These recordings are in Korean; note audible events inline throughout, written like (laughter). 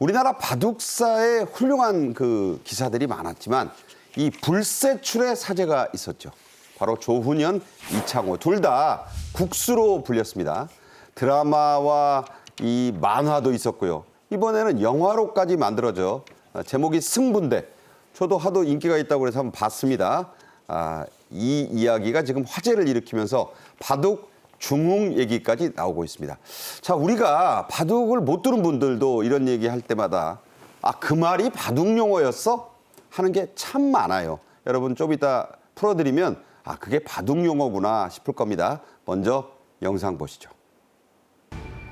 우리나라 바둑사에 훌륭한 그 기사들이 많았지만 이 불세출의 사제가 있었죠. 바로 조훈현, 이창호 둘 다 국수로 불렸습니다. 드라마와 이 만화도 있었고요. 이번에는 영화로까지 만들어져 어, 제목이 승부인데 저도 하도 인기가 있다고 그래서 한번 봤습니다. 아, 이 이야기가 지금 화제를 일으키면서 바둑 중흥 얘기까지 나오고 있습니다. 자, 우리가 바둑을 못 들은 분들도 이런 얘기 할 때마다 아, 그 말이 바둑 용어였어? 하는 게 참 많아요. 여러분 좀 이따 풀어드리면 아, 그게 바둑 용어구나 싶을 겁니다. 먼저 영상 보시죠.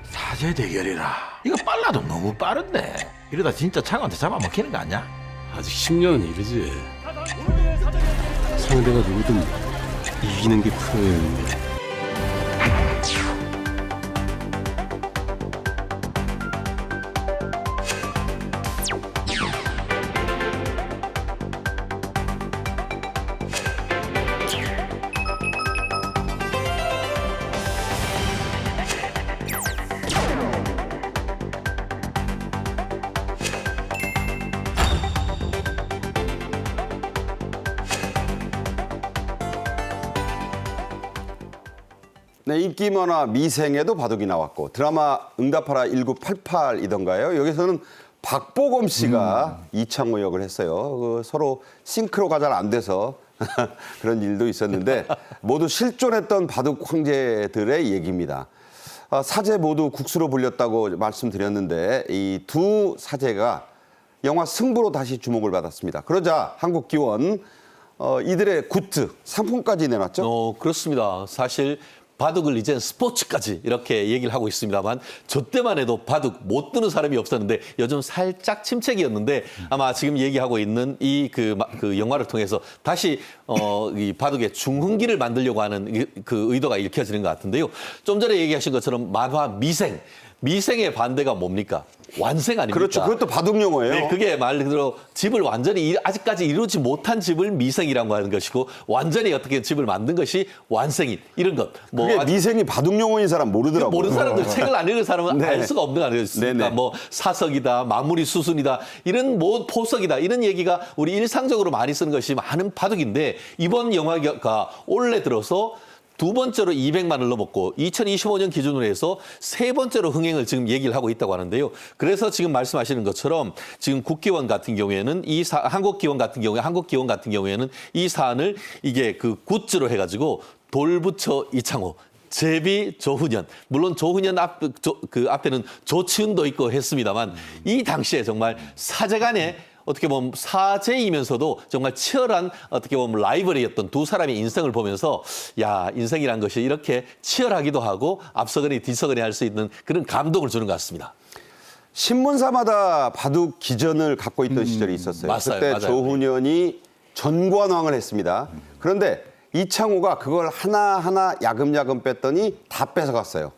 사제 대결이라 이거 빨라도 너무 빠른데 이러다 진짜 창한테 잡아먹히는 거 아니야? 아직 10년은 이르지. 상대가 누구든 이기는 게 프로였는 네, 인기 만화 미생에도 바둑이 나왔고 드라마 응답하라 1988이던가요. 여기서는 박보검 씨가 이창호 역을 했어요. 그 서로 싱크로가 잘 안 돼서 (laughs) 그런 일도 있었는데 모두 실존했던 바둑 황제들의 얘기입니다. 아, 사제 모두 국수로 불렸다고 말씀드렸는데 이 두 사제가 영화 승부로 다시 주목을 받았습니다. 그러자 한국 기원 어, 이들의 굿즈 상품까지 내놨죠. 어, 그렇습니다. 사실 바둑을 이제 스포츠까지 이렇게 얘기를 하고 있습니다만 저 때만 해도 바둑 못 드는 사람이 없었는데 요즘 살짝 침체기였는데 아마 지금 얘기하고 있는 이그 그 영화를 통해서 다시 어, 이 바둑의 중흥기를 만들려고 하는 이- 그 의도가 읽혀지는 것 같은데요. 좀 전에 얘기하신 것처럼 만화 미생. 미생의 반대가 뭡니까? 완생 아닙니까? 그렇죠. 그것도 바둑 용어예요. 네, 그게 말 그대로 집을 완전히 일- 아직까지 이루지 못한 집을 미생이라고 하는 것이고 완전히 어떻게 집을 만든 것이 완생인 이런 것. 뭐 그게 미생이 바둑 용어인 사람 모르더라고요. 모르는 사람들 (laughs) 책을 안 읽은 사람은 네. 알 수가 없는 거 아니겠습니까? 네네. 뭐 사석이다, 마무리 수순이다, 이런 뭐 포석이다 이런 얘기가 우리 일상적으로 많이 쓰는 것이 많은 바둑인데 이번 영화가 올해 들어서 두 번째로 200만을 넘었고 2025년 기준으로 해서 세 번째로 흥행을 지금 얘기를 하고 있다고 하는데요. 그래서 지금 말씀하시는 것처럼 지금 국기원 같은 경우에는 이 사, 한국 기원 같은 경우에 한국 기원 같은 경우에는 이 사안을 이게 그 굿즈로 해가지고 돌부처 이창호 제비 조훈현 물론 조훈현 앞 그 앞에는 조치훈도 있고 했습니다만 이 당시에 정말 사제간에 어떻게 보면 사제이면서도 정말 치열한 어떻게 보면 라이벌이었던 두 사람의 인생을 보면서 야 인생이란 것이 이렇게 치열하기도 하고 앞서거니 뒤서거니 할 수 있는 그런 감동을 주는 것 같습니다. 신문사마다 바둑 기전을 갖고 있던 시절이 있었어요. 맞아요, 그때 맞아요. 조훈현이 전관왕을 했습니다. 그런데 이창호가 그걸 하나하나 야금야금 뺐더니 다 뺏어갔어요.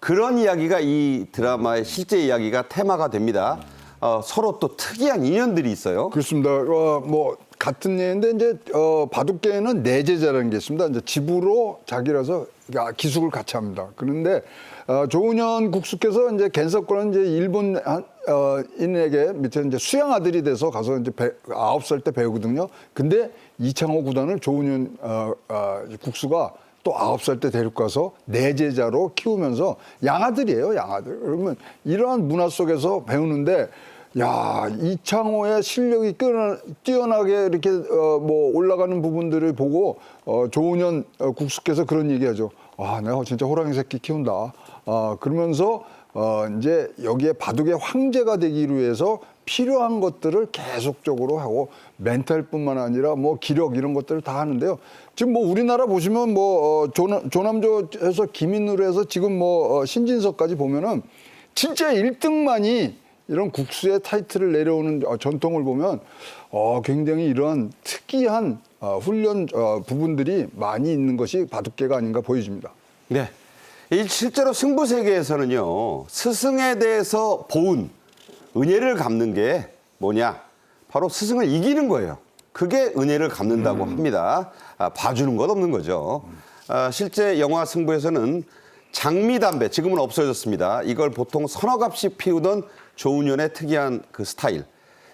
그런 이야기가 이 드라마의 실제 이야기가 테마가 됩니다. 어, 서로 또 특이한 인연들이 있어요. 그렇습니다. 어, 뭐 같은 예인데 이제 어, 바둑계에는 내제자라는 게 있습니다. 이제 집으로 자기라서 야, 기숙을 같이 합니다. 그런데 어, 조은현 국수께서 이제 겐석권은 이제 일본 한, 어, 인에게 밑에 이제 수양 아들이 돼서 가서 이제 배, 아홉 살때 배우거든요. 근데 이창호 구단을 조은현 어, 어, 국수가 또 아홉 살때 데리고 가서 내제자로 키우면서 양아들이에요, 양아들. 그러면 이러한 문화 속에서 배우는데 야 이창호의 실력이 뛰어나, 뛰어나게 이렇게 어, 뭐 올라가는 부분들을 보고 어, 조은현 어, 국수께서 그런 얘기하죠. 아 내가 진짜 호랑이 새끼 키운다. 아 그러면서 어, 이제 여기에 바둑의 황제가 되기 위해서 필요한 것들을 계속적으로 하고 멘탈뿐만 아니라 뭐 기력 이런 것들을 다 하는데요. 지금 뭐 우리나라 보시면 뭐 어, 조남, 조남조에서 김인우로 해서 지금 뭐 어, 신진석까지 보면은 진짜 1등만이 이런 국수의 타이틀을 내려오는 어, 전통을 보면 어, 굉장히 이런 특이한 어, 훈련 어, 부분들이 많이 있는 것이 바둑계가 아닌가 보여집니다. 네. 이 실제로 승부 세계에서는요 스승에 대해서 보은 은혜를 갚는 게 뭐냐 바로 스승을 이기는 거예요. 그게 은혜를 갚는다고 합니다. 아, 봐주는 것 없는 거죠. 아, 실제 영화 승부에서는 장미 담배 지금은 없어졌습니다. 이걸 보통 서너 갑씩 피우던 조훈현의 특이한 그 스타일.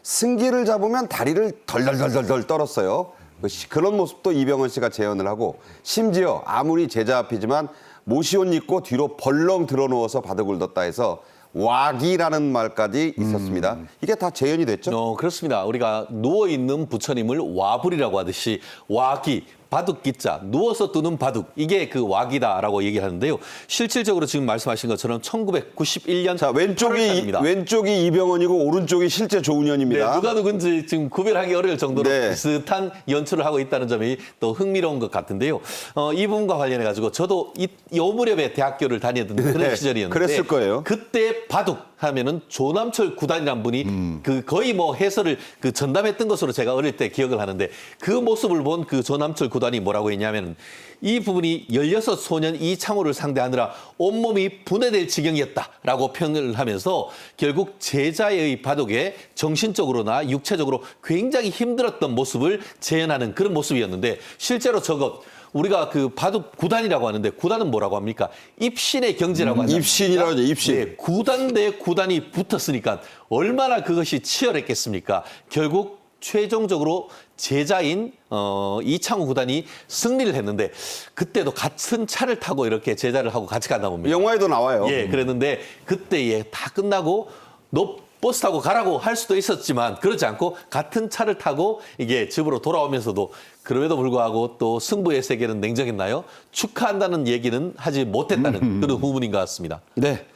승기를 잡으면 다리를 덜덜덜덜 떨었어요. 그 시- 그런 모습도 이병헌 씨가 재현을 하고 심지어 아무리 제자 앞이지만 모시옷 입고 뒤로 벌렁 들어누워서 바둑을 뒀다 해서 와기라는 말까지 있었습니다. 이게 다 재현이 됐죠? 어, 그렇습니다. 우리가 누워 있는 부처님을 와불이라고 하듯이 와기 바둑 기자 누워서 뜨는 바둑 이게 그 와기다라고 얘기하는데요. 실질적으로 지금 말씀하신 것처럼 1991년 자 왼쪽이 이- 왼쪽이 이병헌이고 오른쪽이 실제 네, 조훈현입니다. 누가 누군지 지금 구별하기 어려울 정도로 네. 비슷한 연출을 하고 있다는 점이 또 흥미로운 것 같은데요. 어, 이 부분과 관련해 가지고 저도 이, 요 무렵에 대학교를 다니던 그런 네, 시절이었는데 그랬을 거예요. 그때 바둑 하면은 조남철 구단이란 분이 음. 그 거의 뭐 해설을 그 전담했던 것으로 제가 어릴 때 기억을 하는데 그 모습을 본 그 조남철 구단이 뭐라고 했냐면 이 부분이 16 소년 이창호를 상대하느라 온몸이 분해될 지경이었다라고 평을 하면서 결국 제자의 바둑에 정신적으로나 육체적으로 굉장히 힘들었던 모습을 재현하는 그런 모습이었는데 실제로 저것 우리가 그 바둑 구단이라고 하는데 구단은 뭐라고 합니까? 입신의 경지라고 하죠. 입신이라고 하죠, 입신. 네, 구단 대 구단이 붙었으니까 얼마나 그것이 치열했겠습니까? 결국 최종적으로 제자인 어, 이창호 구단이 승리를 했는데 그때도 같은 차를 타고 이렇게 제자를 하고 같이 간다 봅니다. 영화에도 나와요. 예, 그랬는데 그때 예, 다 끝나고 너 버스 타고 가라고 할 수도 있었지만 그렇지 않고 같은 차를 타고 이게 집으로 돌아오면서도 그럼에도 불구하고 또 승부의 세계는 냉정했나요? 축하한다는 얘기는 하지 못했다는 그런 후문인 것 같습니다. 네.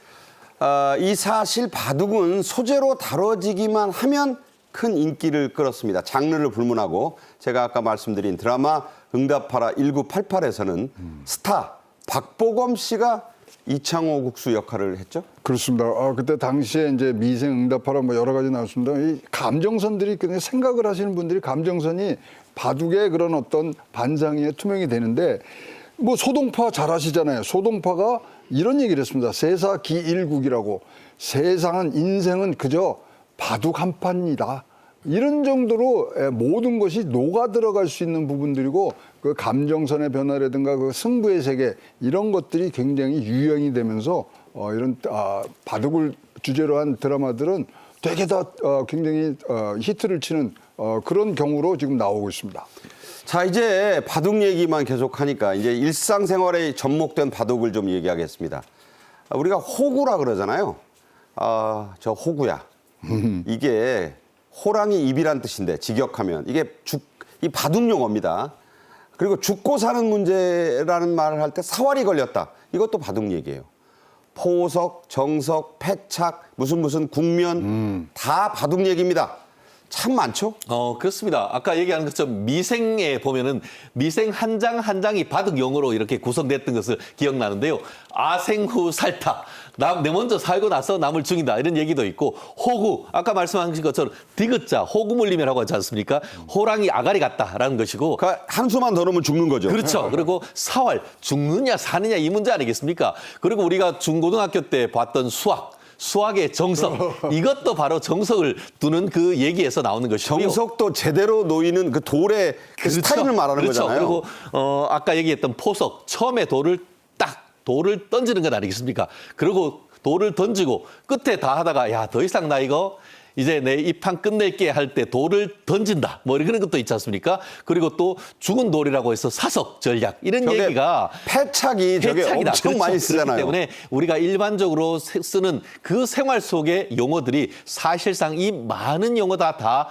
아, 이 사실 바둑은 소재로 다뤄지기만 하면 큰 인기를 끌었습니다. 장르를 불문하고 제가 아까 말씀드린 드라마 응답하라 1988에서는 스타 박보검 씨가 이창호 국수 역할을 했죠. 그렇습니다. 아, 그때 당시에 이제 미생 응답하라 뭐 여러 가지 나왔습니다. 이 감정선들이 그냥 생각을 하시는 분들이 감정선이 바둑의 그런 어떤 반상에 투명이 되는데 뭐 소동파 잘 아시잖아요. 소동파가 이런 얘기를 했습니다. 세사 기일국이라고 세상은 인생은 그저 바둑 한 판이다. 이런 정도로 에, 모든 것이 녹아 들어갈 수 있는 부분들이고 그 감정선의 변화라든가 그 승부의 세계 이런 것들이 굉장히 유형이 되면서 어, 이런 아, 바둑을 주제로 한 드라마들은 되게 다 어, 굉장히 어, 히트를 치는 어, 그런 경우로 지금 나오고 있습니다. 자 이제 바둑 얘기만 계속하니까 이제 일상생활에 접목된 바둑을 좀 얘기하겠습니다. 아, 우리가 호구라 그러잖아요. 아저 호구야. (laughs) 이게 호랑이 입이란 뜻인데 직역하면 이게 죽 이 바둑 용어입니다. 그리고 죽고 사는 문제라는 말을 할 때 사활이 걸렸다. 이것도 바둑 얘기예요. 포석, 정석, 패착, 무슨 무슨 국면 다 바둑 얘기입니다. 참 많죠? 어, 그렇습니다. 아까 얘기하는 것처럼 미생에 보면은 미생 한 장 한 장이 바둑 용어로 이렇게 구성됐던 것을 기억나는데요. 아생후 살타. 남, 내 먼저 살고 나서 남을 죽인다. 이런 얘기도 있고, 호구. 아까 말씀하신 것처럼 디귿자, 호구 물림이라고 하지 않습니까? 호랑이 아가리 같다라는 것이고, 그 한수만 더 넣으면 죽는 거죠. 그렇죠. 그리고 사활, 죽느냐 사느냐 이 문제 아니겠습니까? 그리고 우리가 중고등학교 때 봤던 수학. 수학의 정석 (laughs) 이것도 바로 정석을 두는 그 얘기에서 나오는 것이고요. 정석도 제대로 놓이는 그 돌의 그 스타일을 말하는 그렇죠. 거잖아요. 그리고 어, 아까 얘기했던 포석 처음에 돌을 딱 돌을 던지는 것 아니겠습니까? 그리고 돌을 던지고 끝에 다 하다가 야 더 이상 나 이거 이제 내 이 판 끝낼게 할 때 돌을 던진다 뭐 그런 것도 있지 않습니까? 그리고 또 죽은 돌이라고 해서 사석 전략 이런 얘기가 패착이 저게 패착이다. 엄청 그렇죠. 많이 쓰잖아요. 때문에 우리가 일반적으로 세- 쓰는 그 생활 속의 용어들이 사실상 이 많은 용어다 다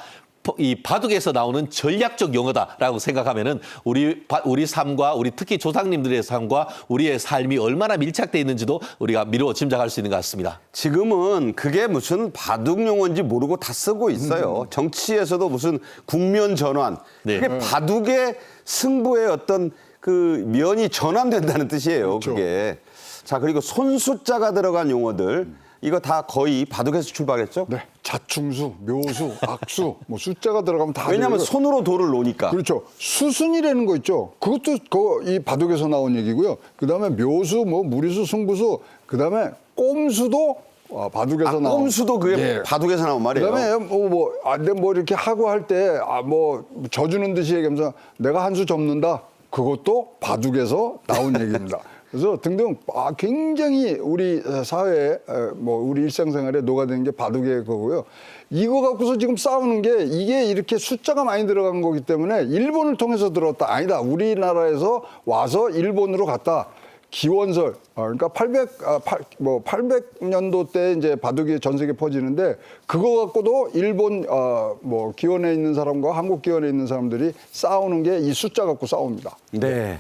이 바둑에서 나오는 전략적 용어다라고 생각하면은 우리 바- 우리 삶과 우리 특히 조상님들의 삶과 우리의 삶이 얼마나 밀착돼 있는지도 우리가 미루어 짐작할 수 있는 것 같습니다. 지금은 그게 무슨 바둑 용어인지 모르고 다 쓰고 있어요. 정치에서도 무슨 국면 전환. 네. 그게 바둑의 승부의 어떤 그 면이 전환된다는 뜻이에요. 그게 자 그리고 손 숫자가 들어간 용어들 이거 다 거의 바둑에서 출발했죠. 네, 자충수, 묘수, 악수, 뭐 숫자가 들어가면 다 왜냐하면 들어가요. 손으로 돌을 놓으니까. 그렇죠. 수순이라는 거 있죠. 그것도 그 이 바둑에서 나온 얘기고요. 그 다음에 묘수, 뭐 무리수, 승부수, 그 다음에 꼼수도 어, 바둑에서 아, 나온. 꼼수도 그게 예. 바둑에서 나온 말이에요. 그다음에 뭐, 뭐, 아, 근데 뭐 이렇게 하고 할 때, 아, 뭐, 져주는 듯이 얘기하면서 내가 한 수 접는다. 그것도 바둑에서 나온 (laughs) 얘기입니다. 그래서 등등 아, 굉장히 우리 사회에 어, 뭐 우리 일상생활에 녹아드는 게 바둑의 거고요. 이거 갖고서 지금 싸우는 게 이게 이렇게 숫자가 많이 들어간 거기 때문에 일본을 통해서 들어왔다 아니다. 우리나라에서 와서 일본으로 갔다. 기원설, 아, 그러니까 800, 아, 8, 뭐 800년도 때 이제 바둑이 전 세계 퍼지는데 그거 갖고도 일본 어, 뭐 기원에 있는 사람과 한국 기원에 있는 사람들이 싸우는 게 이 숫자 갖고 싸웁니다. 네.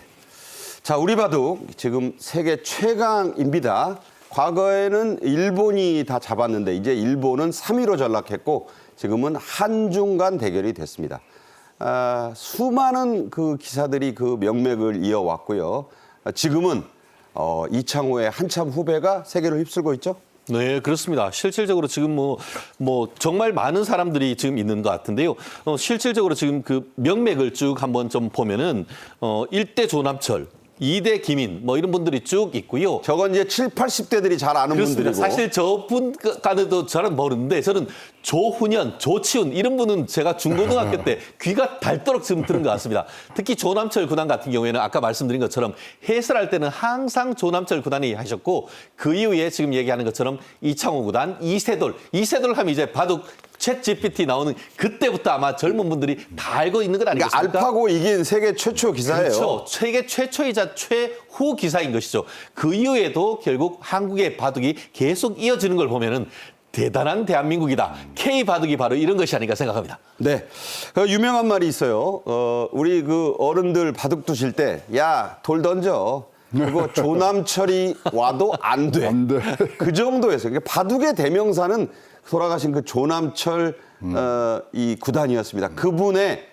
자, 우리 바둑 지금 세계 최강입니다. 과거에는 일본이 다 잡았는데 이제 일본은 3위로 전락했고 지금은 한중 간 대결이 됐습니다. 아, 수많은 그 기사들이 그 명맥을 이어왔고요. 아, 지금은 어, 이창호의 한참 후배가 세계를 휩쓸고 있죠. 네, 그렇습니다. 실질적으로 지금 뭐, 뭐, 정말 많은 사람들이 지금 있는 것 같은데요. 어, 실질적으로 지금 그 명맥을 쭉 한번 좀 보면은, 어, 일대 조남철, 이대 김인, 뭐 이런 분들이 쭉 있고요. 저건 이제 7, 80대들이 잘 아는 그렇습니다. 분들이고. 사실 저분까지도 저는 모르는데 저는 조훈현, 조치훈 이런 분은 제가 중고등학교 때 (laughs) 귀가 닳도록 지금 들은 것 같습니다. 특히 조남철 구단 같은 경우에는 아까 말씀드린 것처럼 해설할 때는 항상 조남철 구단이 하셨고 그 이후에 지금 얘기하는 것처럼 이창호 구단, 이세돌, 이세돌 하면 이제 바둑 챗 GPT 나오는 그때부터 아마 젊은 분들이 다 알고 있는 것 그러니까 아니겠습니까? 알파고 이긴 세계 최초 기사예요. 그렇죠. 세계 최초이자 최후 기사인 것이죠. 그 이후에도 결국 한국의 바둑이 계속 이어지는 걸 보면은 대단한 대한민국이다. K 바둑이 바로 이런 것이 아닌가 생각합니다. 네. 그 유명한 말이 있어요. 어, 우리 그 어른들 바둑 두실 때, 야, 돌 던져. 그리고 조남철이 와도 안 돼. 안 돼. 그 정도에서. 그러니까 바둑의 대명사는 돌아가신 그 조남철 어, 이 구단이었습니다. 그분의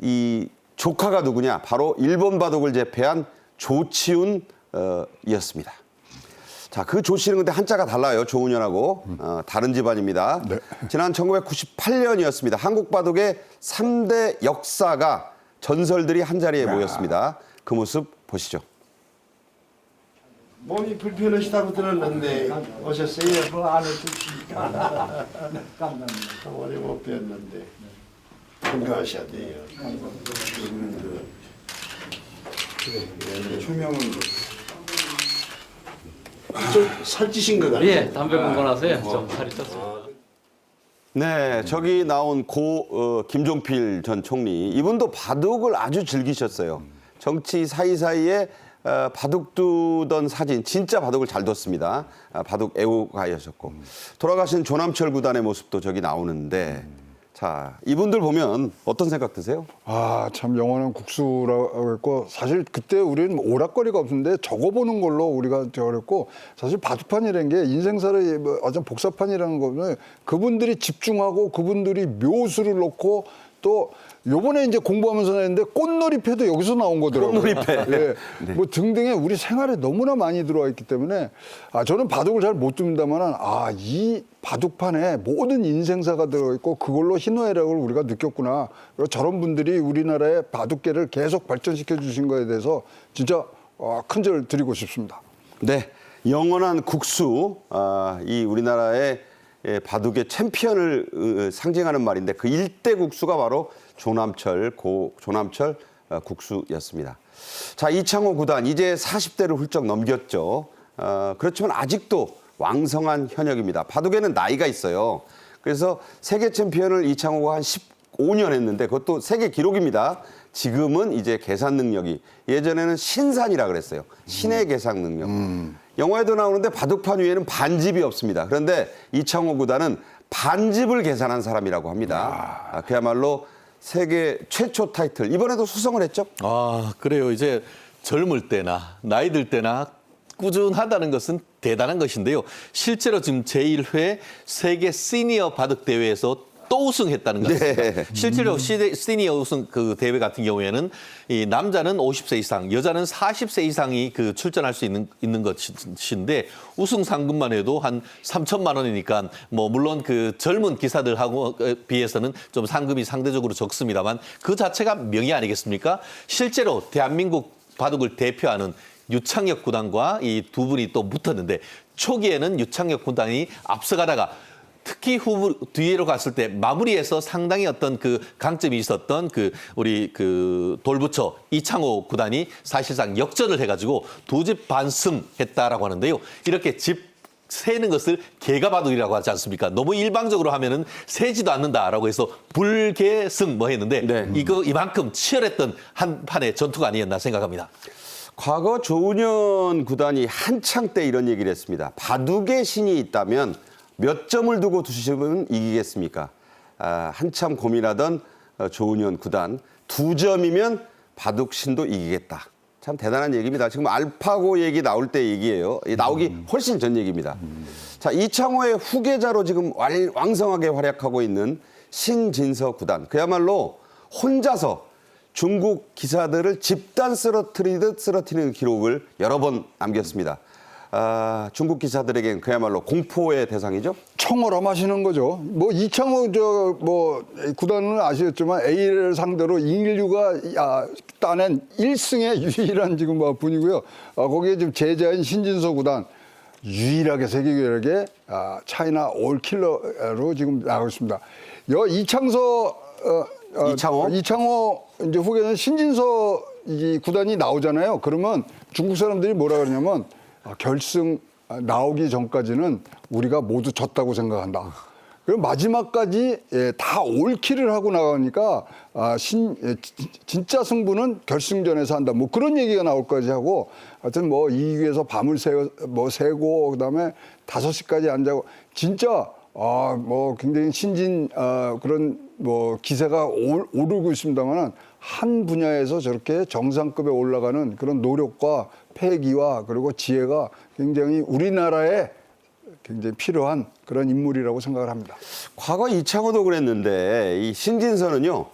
이 조카가 누구냐? 바로 일본 바둑을 제패한 조치훈 어, 이었습니다. 자, 그 조 씨는 근데 한자가 달라요. 조은현하고 어, 다른 집안입니다. 지난 1998년이었습니다. 한국 바둑의 삼대 역사가 전설들이 한 자리에 모였습니다. 그 모습 보시죠. 몸이 불편하시다고 들었는데 오셨어요? 뭐안 해주시니까 오래 못 뵀는데 건강하셔야 돼요. 조명은 좀 살찌신 것 같아요. 예, 담배 끊고 나서요. 좀 살이 쪘어요. 네, 저기 나온 고 어, 김종필 전 총리 이분도 바둑을 아주 즐기셨어요. 정치 사이사이에 어, 바둑 두던 사진 진짜 바둑을 잘 뒀습니다. 아, 바둑 애호가이셨고 돌아가신 조남철 구단의 모습도 저기 나오는데 자 이분들 보면 어떤 생각 드세요? 아, 참 영원한 국수라고 했고 사실 그때 우리는 뭐 오락거리가 없는데 적어보는 걸로 우리가 저랬고 사실 바둑판이라는 게 인생사를 뭐 어떤 복사판이라는 거는 그분들이 집중하고 그분들이 묘수를 놓고 또 요번에 이제 공부하면서 했는데 꽃놀이패도 여기서 나온 거더라고요. 꽃놀이패. (laughs) 예. 뭐 등등의 우리 생활에 너무나 많이 들어와 있기 때문에 아 저는 바둑을 잘 못 둡니다만은 아이 바둑판에 모든 인생사가 들어 있고 그걸로 희노애락을 우리가 느꼈구나. 그리고 저런 분들이 우리나라의 바둑계를 계속 발전시켜 주신 거에 대해서 진짜 어, 큰절 드리고 싶습니다. 네, 영원한 국수, 아, 이 우리나라의 예, 바둑의 챔피언을 어, 상징하는 말인데 그 일대 국수가 바로 조남철 고 조남철 어, 국수였습니다. 자 이창호 구단 이제 40대를 훌쩍 넘겼죠. 어, 그렇지만 아직도 왕성한 현역입니다. 바둑에는 나이가 있어요. 그래서 세계 챔피언을 이창호가 한 15년 했는데 그것도 세계 기록입니다. 지금은 이제 계산 능력이 예전에는 신산이라 그랬어요. 신의 계산 능력. 영화에도 나오는데 바둑판 위에는 반집이 없습니다. 그런데 이창호 구단은 반집을 계산한 사람이라고 합니다. 아, 그야말로 세계 최초 타이틀 이번에도 수성을 했죠. 아, 그래요. 이제 젊을 때나 나이 들 때나 꾸준하다는 것은 대단한 것인데요. 실제로 지금 제1회 세계 시니어 바둑 대회에서 또 우승했다는 것 같습니다. 네. 실제로 시대- 시니어 우승 그 대회 같은 경우에는 이 남자는 50세 이상, 여자는 40세 이상이 그 출전할 수 있는 있는 것인데 우승 상금만 해도 한 3천만 원이니까 뭐 물론 그 젊은 기사들하고 비해서는 좀 상금이 상대적으로 적습니다만 그 자체가 명예 아니겠습니까? 실제로 대한민국 바둑을 대표하는 유창혁 구단과 이 두 분이 또 붙었는데 초기에는 유창혁 구단이 앞서가다가 특히 후 뒤로 갔을 때 마무리에서 상당히 어떤 그 강점이 있었던 그 우리 그 돌부처 이창호 구단이 사실상 역전을 해가지고 두 집 반승 했다라고 하는데요. 이렇게 집 세는 것을 개가 바둑이라고 하지 않습니까? 너무 일방적으로 하면은 세지도 않는다라고 해서 불개승 뭐 했는데 네. 이거 이만큼 치열했던 한 판의 전투가 아니었나 생각합니다. 과거 조은현 구단이 한창 때 이런 얘기를 했습니다. 바둑의 신이 있다면 몇 점을 두고 두시면 이기겠습니까? 아, 한참 고민하던 어, 조은현 구단 두 점이면 바둑 신도 이기겠다. 참 대단한 얘기입니다. 지금 알파고 얘기 나올 때 얘기예요. 이 나오기 훨씬 전 얘기입니다. 자 이창호의 후계자로 지금 완- 왕성하게 활약하고 있는 신진서 구단 그야말로 혼자서 중국 기사들을 집단 쓰러뜨리듯 쓰러뜨리는 기록을 여러 번 남겼습니다. 아, 중국 기사들에겐 그야말로 공포의 대상이죠. 청어람하시는 거죠. 뭐 이창호 저 뭐 구단은 아시겠지만 A를 상대로 인류가 아, 따낸 1승의 유일한 지금 뭐 분이고요. 아, 거기에 지금 제자인 신진서 구단 유일하게 세계계열에 아, 차이나 올킬러로 지금 나오고 있습니다. 여 이창서 어, 어, 이창호? 이창호 이제 후계는 신진서 이 구단이 나오잖아요. 그러면 중국 사람들이 뭐라 그러냐면 아, 결승 아, 나오기 전까지는 우리가 모두 졌다고 생각한다. 그리고 마지막까지 예, 다 올킬을 하고 나가니까 아, 신, 예, 지- 진짜 승부는 결승전에서 한다. 뭐 그런 얘기가 나올까지 하고 하여튼 뭐이 위에서 밤을 새, 뭐 새고 그다음에 다섯 시까지 안 자고 진짜 아, 뭐 굉장히 신진 아, 그런 뭐 기세가 오, 오르고 있습니다만은 한 분야에서 저렇게 정상급에 올라가는 그런 노력과 패기와 그리고 지혜가 굉장히 우리나라에 굉장히 필요한 그런 인물이라고 생각을 합니다. 과거 이창호도 그랬는데 이 신진서는요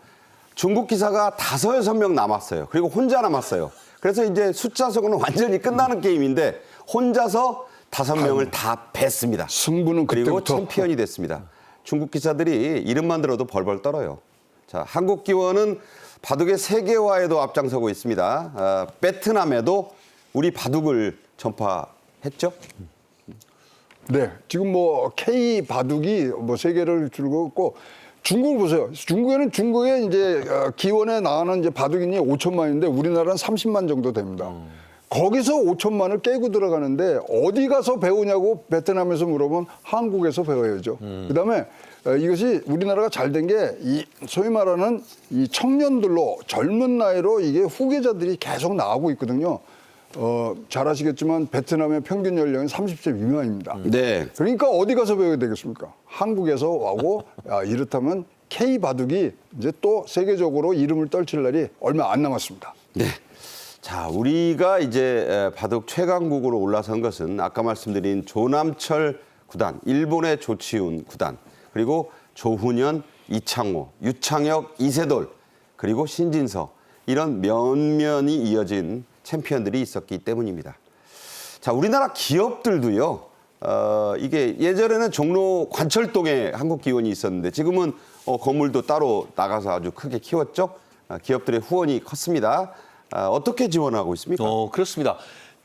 중국 기사가 다섯 여섯 명 남았어요. 그리고 혼자 남았어요. 그래서 이제 숫자석으로는 완전히 끝나는 게임인데 혼자서 다섯 명을 다 뱄습니다. 승부는 그리고 그때부터 챔피언이 됐습니다. 중국 기사들이 이름만 들어도 벌벌 떨어요. 자, 한국 기원은 바둑의 세계화에도 앞장서고 있습니다. 아, 베트남에도 우리 바둑을 전파했죠. 네, 지금 뭐 K 바둑이 뭐 세계를 줄고 있고 중국을 보세요. 중국에는 중국에 이제 어, 기원에 나가는 이제 바둑인이 5천만인데 우리나라는 30만 정도 됩니다. 거기서 5천만을 깨고 들어가는데 어디 가서 배우냐고 베트남에서 물어보면 한국에서 배워야죠. 그다음에 어, 이것이 우리나라가 잘 된 게 이 소위 말하는 이 청년들로 젊은 나이로 이게 후계자들이 계속 나오고 있거든요. 어, 잘 아시겠지만 베트남의 평균 연령은 30세 미만입니다. 네. 그러니까 어디 가서 배워야 되겠습니까? 한국에서 와고 아, 이렇다면 K 바둑이 이제 또 세계적으로 이름을 떨칠 날이 얼마 안 남았습니다. 네. 자, 우리가 이제 에, 바둑 최강국으로 올라선 것은 아까 말씀드린 조남철 구단, 일본의 조치훈 구단, 그리고 조훈현, 이창호, 유창혁, 이세돌, 그리고 신진서 이런 면면이 이어진 챔피언들이 있었기 때문입니다. 자, 우리나라 기업들도요. 어, 이게 예전에는 종로 관철동에 한국 기원이 있었는데 지금은 어, 건물도 따로 나가서 아주 크게 키웠죠. 아, 기업들의 후원이 컸습니다. 아, 어떻게 지원하고 있습니까? 어, 그렇습니다.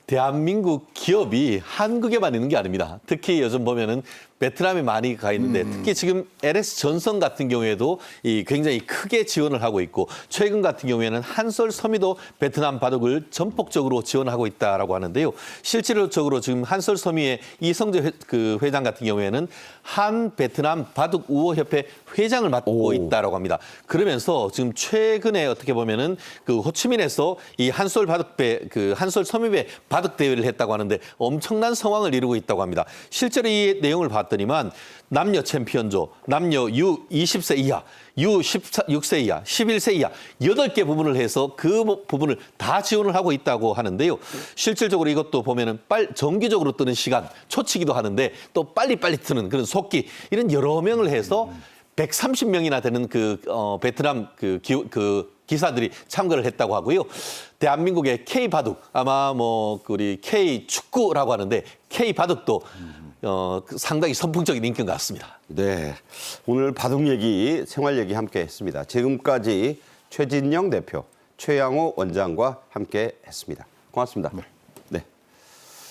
대한민국 기업이 한국에만 있는 게 아닙니다. 특히 요즘 보면은 베트남에 많이 가 있는데 특히 지금 LS 전선 같은 경우에도 이 굉장히 크게 지원을 하고 있고 최근 같은 경우에는 한솔 섬유도 베트남 바둑을 전폭적으로 지원하고 있다라고 하는데요. 실질적으로 지금 한솔 섬유의 이성재 회, 그 회장 같은 경우에는 한 베트남 바둑 우호 협회 회장을 맡고 있다라고 합니다. 그러면서 지금 최근에 어떻게 보면은 그 호치민에서 이 한솔 바둑배 그 한솔 섬유배 바둑 대회를 했다고 하는데 엄청난 성황을 이루고 있다고 합니다. 실제로 이 내용을 봤더니만 남녀 챔피언조, 남녀 U 20세 이하, U 16세 이하, 11세 이하 여덟 개 부분을 해서 그 부- 부분을 다 지원을 하고 있다고 하는데요. 실질적으로 이것도 보면은 빨 정기적으로 뜨는 시간, 초치기도 하는데 또 빨리빨리 뜨는 그런 속기 이런 여러 명을 해서 130명이나 되는 그 어, 베트남 그, 기, 그 기사들이 참가를 했다고 하고요. 대한민국의 K 바둑 아마 뭐 우리 K 축구라고 하는데 K 바둑도 어, 그 상당히 선풍적인 인기인 것 같습니다. 네. 오늘 바둑 얘기, 생활 얘기 함께 했습니다. 지금까지 최진영 대표, 최양호 원장과 함께 했습니다. 고맙습니다.